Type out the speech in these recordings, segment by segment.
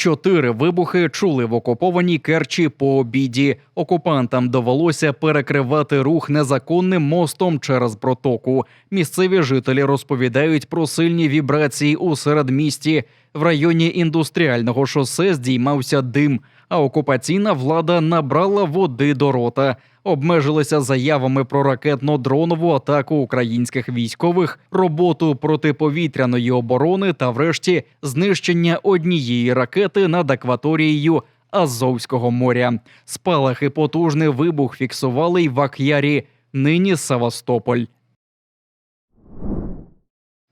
Чотири вибухи чули в окупованій Керчі по обіді. Окупантам довелося перекривати рух незаконним мостом через протоку. Місцеві жителі розповідають про сильні вібрації у середмісті. В районі індустріального шосе здіймався дим, а окупаційна влада набрала води до рота. Обмежилися заявами про ракетно-дронову атаку українських військових, роботу протиповітряної оборони та, врешті, знищення однієї ракети над акваторією Азовського моря. Спалахи потужний вибух фіксували й в Ак'ярі, нині Севастополь.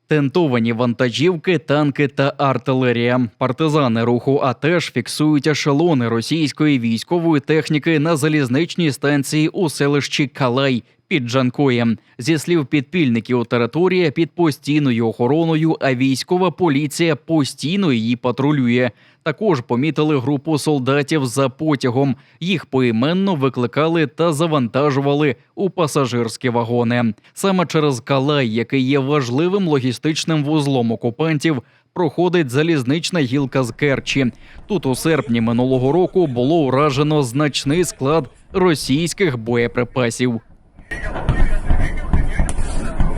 Тентовані вантажівки, танки та артилерія. Партизани руху АТЕШ фіксують ешелони російської військової техніки на залізничній станції у селищі Калай під Джанкоєм. Зі слів підпільників, територія під постійною охороною, а військова поліція постійно її патрулює. Також помітили групу солдатів за потягом. Їх поіменно викликали та завантажували у пасажирські вагони. Саме через Калай, який є важливим логістичним вузлом окупантів, проходить залізнична гілка з Керчі. Тут у серпні минулого року було уражено значний склад російських боєприпасів.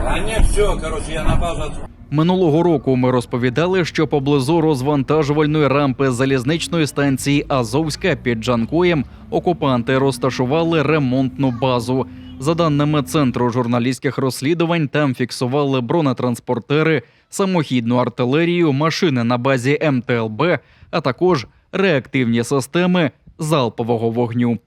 А нет, все, короче, я напал за... Минулого року ми розповідали, що поблизу розвантажувальної рампи залізничної станції Азовська під Джанкоєм окупанти розташували ремонтну базу. За даними центру журналістських розслідувань, там фіксували бронетранспортери, самохідну артилерію, машини на базі МТЛБ, а також реактивні системи залпового вогню.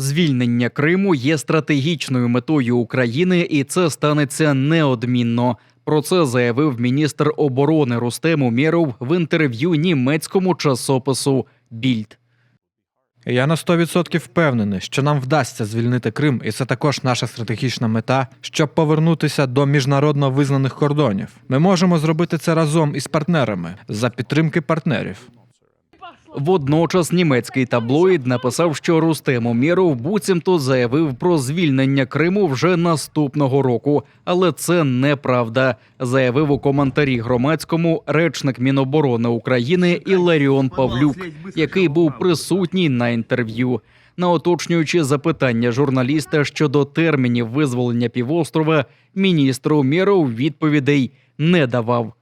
Звільнення Криму є стратегічною метою України, і це станеться неодмінно. Про це заявив міністр оборони Рустем Умєров в інтерв'ю німецькому часопису Більд. Я на 100% впевнений, що нам вдасться звільнити Крим, і це також наша стратегічна мета, щоб повернутися до міжнародно визнаних кордонів. Ми можемо зробити це разом із партнерами за підтримки партнерів. Водночас німецький таблоїд написав, що Рустем Умєров буцімто заявив про звільнення Криму вже наступного року, але це неправда. Заявив у коментарі громадському речник Міноборони України Іларіон Павлюк, який був присутній на інтерв'ю. На уточнюючи запитання журналіста щодо термінів визволення півострова, міністр Умєров відповідей не давав.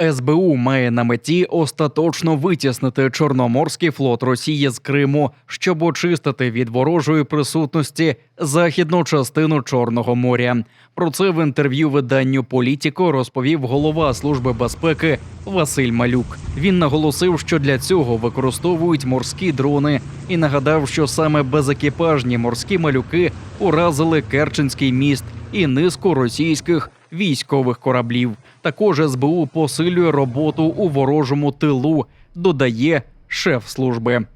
СБУ має на меті остаточно витіснити Чорноморський флот Росії з Криму, щоб очистити від ворожої присутності західну частину Чорного моря. Про це в інтерв'ю виданню Політіко розповів голова служби безпеки Василь Малюк. Він наголосив, що для цього використовують морські дрони, і нагадав, що саме безекіпажні морські малюки уразили Керченський міст і низку російських військових кораблів. Також СБУ посилює роботу у ворожому тилу, додає шеф служби.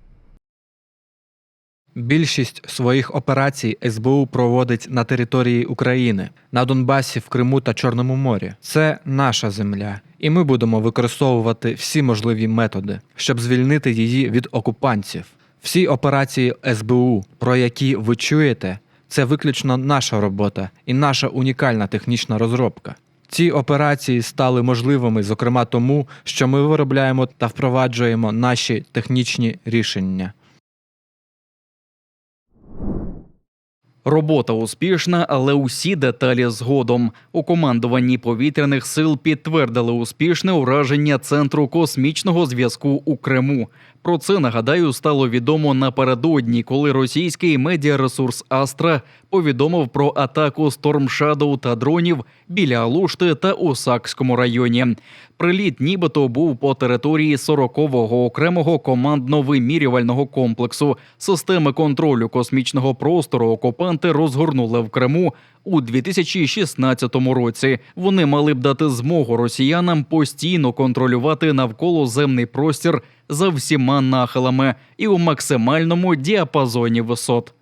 Більшість своїх операцій СБУ проводить на території України, на Донбасі, в Криму та Чорному морі. Це наша земля, і ми будемо використовувати всі можливі методи, щоб звільнити її від окупантів. Всі операції СБУ, про які ви чуєте, це виключно наша робота і наша унікальна технічна розробка. Ці операції стали можливими, зокрема тому, що ми виробляємо та впроваджуємо наші технічні рішення. Робота успішна, але усі деталі згодом. У командуванні повітряних сил підтвердили успішне ураження центру космічного зв'язку у Криму. Про це нагадаю стало відомо напередодні, коли російський медіаресурс Астра повідомив про атаку Storm Shadow та дронів біля Алушти та у Сакському районі. Приліт нібито був по території 40-го окремого командно-вимірювального комплексу. Системи контролю космічного простору окупанти розгорнули в Криму у 2016 році. Вони мали б дати змогу росіянам постійно контролювати навколоземний простір за всіма нахилами і у максимальному діапазоні висот.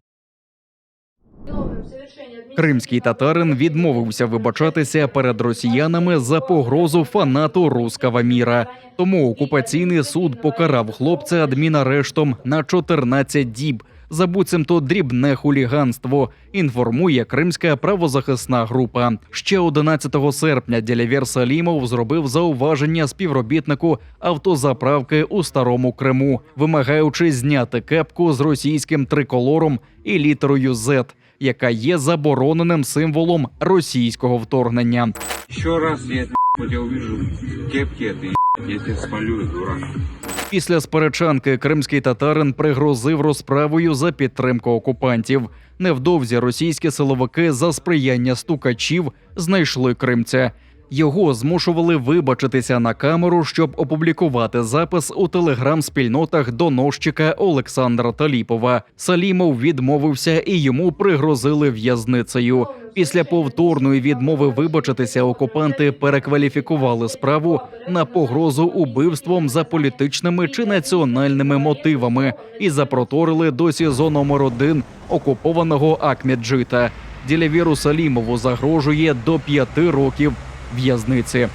Кримський татарин відмовився вибачатися перед росіянами за погрозу фанату рускава міра. Тому окупаційний суд покарав хлопця адмінарештом на 14 діб. За буцімто дрібне хуліганство. Інформує кримська правозахисна група. Ще 11 серпня Ділявєр Салімов зробив зауваження співробітнику автозаправки у старому Криму, вимагаючи зняти кепку з російським триколором і літерою Z, яка є забороненим символом російського вторгнення. Еще раз я тебя увижу этой, я тебе спалю, дурак. Після сперечанки кримський татарин пригрозив розправою за підтримку окупантів. Невдовзі російські силовики за сприяння стукачів знайшли кримця. Його змушували вибачитися на камеру, щоб опублікувати запис у телеграм-спільнотах доносчика Олександра Таліпова. Салімов відмовився і йому пригрозили в'язницею. Після повторної відмови вибачитися окупанти перекваліфікували справу на погрозу убивством за політичними чи національними мотивами і запроторили до СІЗО номер 1 окупованого Акмеджита. Ділявіру Салімову загрожує до п'яти років в'язниці.